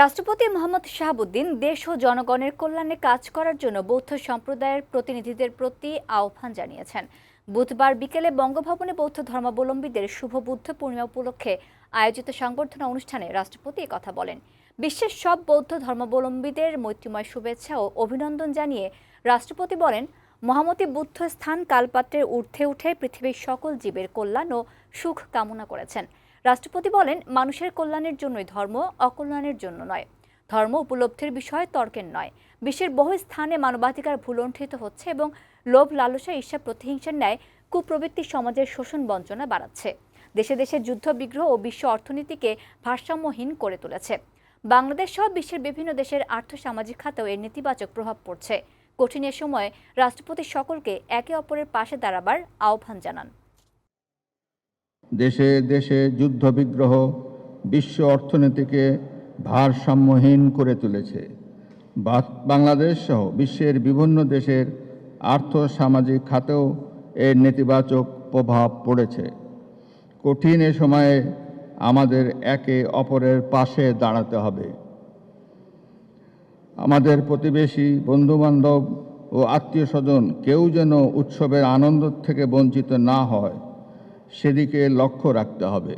রাষ্ট্রপতি মোহাম্মদ শাহাবুদ্দিন দেশ ও জনগণের কল্যাণে কাজ করার জন্য বৌদ্ধ সম্প্রদায়ের প্রতিনিধিদের প্রতি আহ্বান জানিয়েছেন। বুধবার বিকেলে বঙ্গভবনে বৌদ্ধ ধর্মাবলম্বীদের শুভ বুদ্ধ পূর্ণিমা উপলক্ষে আয়োজিত সংবর্ধনা অনুষ্ঠানে রাষ্ট্রপতি কথা বলেন। বিশ্বের সব বৌদ্ধ ধর্মাবলম্বীদের মৈত্রীময় শুভেচ্ছা ও অভিনন্দন জানিয়ে রাষ্ট্রপতি বলেন, মহামতি বুদ্ধ স্থান কালপাত্রের ঊর্ধ্বে উঠে পৃথিবীর সকল জীবের কল্যাণ ও সুখ কামনা করেছেন। রাষ্ট্রপতি বলেন, মানুষের কল্যাণের জন্যই ধর্ম অকল্যাণের জন্য নয়। ধর্ম উপলব্ধির বিষয় তর্কের নয়। বিশ্বের বহু স্থানে মানবাধিকার ভুলণ্ঠিত হচ্ছে এবং লোভ, লালসা, ঈর্ষা, প্রতিহিংসার ন্যায় কুপ্রবৃত্তি সমাজের শোষণ বঞ্চনা বাড়াচ্ছে। দেশে দেশে যুদ্ধ বিগ্রহ ও বিশ্ব অর্থনীতিকে ভারসাম্যহীন করে তুলেছে। বাংলাদেশ সহ বিশ্বের বিভিন্ন দেশের আর্থসামাজিক খাতেও এর নেতিবাচক প্রভাব পড়ছে। কঠিন এ সময় রাষ্ট্রপতি সকলকে একে অপরের পাশে দাঁড়াবার আহ্বান জানান। দেশে দেশে যুদ্ধ বিগ্রহ বিশ্ব অর্থনীতিকে ভারসাম্যহীন করে তুলেছে। বাংলাদেশ সহ বিশ্বের বিভিন্ন দেশের আর্থ সামাজিক খাতেও এর নেতিবাচক প্রভাব পড়েছে। কঠিন এ সময়ে আমাদের একে অপরের পাশে দাঁড়াতে হবে। আমাদের প্রতিবেশী, বন্ধুবান্ধব ও আত্মীয় স্বজন কেউ যেন উৎসবের আনন্দ থেকে বঞ্চিত না হয়। সেদিকে লক্ষ্য রাখতে হবে।